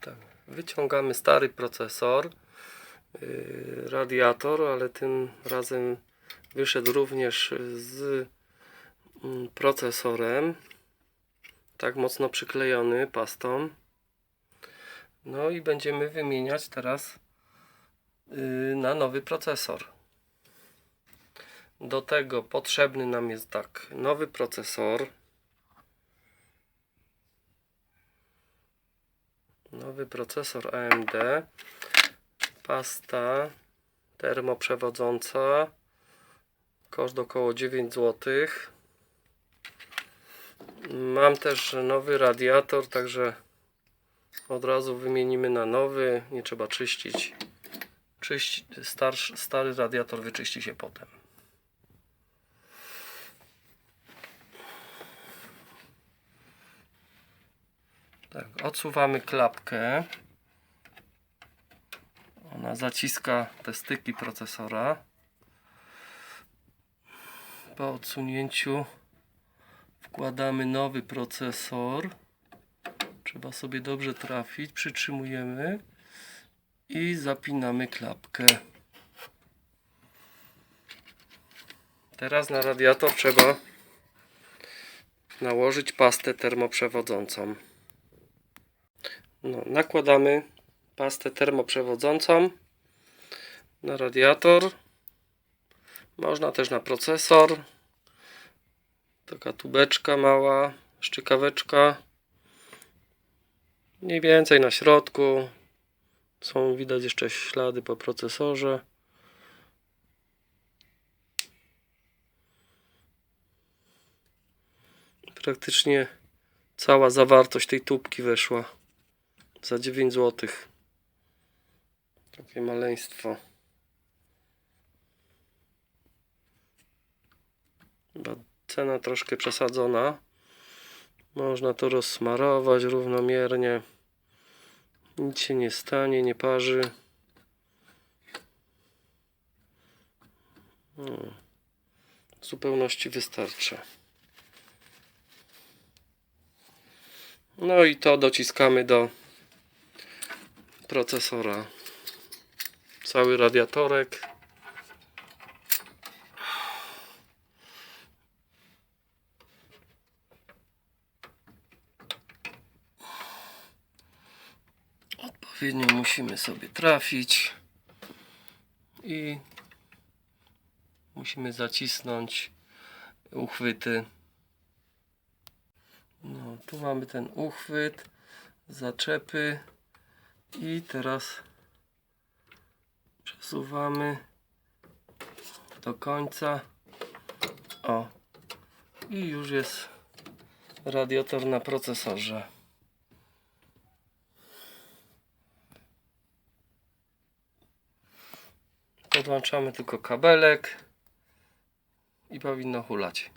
Tak. Wyciągamy stary procesor, yy, radiator, ale tym razem wyszedł również z mm, procesorem. Tak mocno przyklejony pastą. No i będziemy wymieniać teraz yy, na nowy procesor. Do tego potrzebny nam jest tak, nowy procesor. Nowy procesor AMD. Pasta termoprzewodząca. Koszt około 9 zł. Mam też nowy radiator, także od razu wymienimy na nowy. Nie trzeba czyścić. Czyści, starszy, stary radiator wyczyści się potem. Tak, odsuwamy klapkę. Ona zaciska te styki procesora. Po odsunięciu wkładamy nowy procesor. Trzeba sobie dobrze trafić. Przytrzymujemy i zapinamy klapkę. Teraz na radiator trzeba nałożyć pastę termoprzewodzącą. No, nakładamy pastę termoprzewodzącą na radiator. Można też na procesor. Taka tubeczka mała, szczykaweczka. Mniej więcej na środku. Są widać jeszcze ślady po procesorze. Praktycznie cała zawartość tej tubki weszła za 9 zł. Takie maleństwo. Chyba cena troszkę przesadzona. Można to rozsmarować równomiernie. Nic się nie stanie, nie parzy. Hmm. W zupełności wystarczy. No i to dociskamy do procesora. Cały radiatorek. Odpowiednio musimy sobie trafić i musimy zacisnąć uchwyty. No, tu mamy ten uchwyt, zaczepy. I teraz przesuwamy do końca. O. I już jest radiator na procesorze. Podłączamy tylko kabelek i powinno hulać.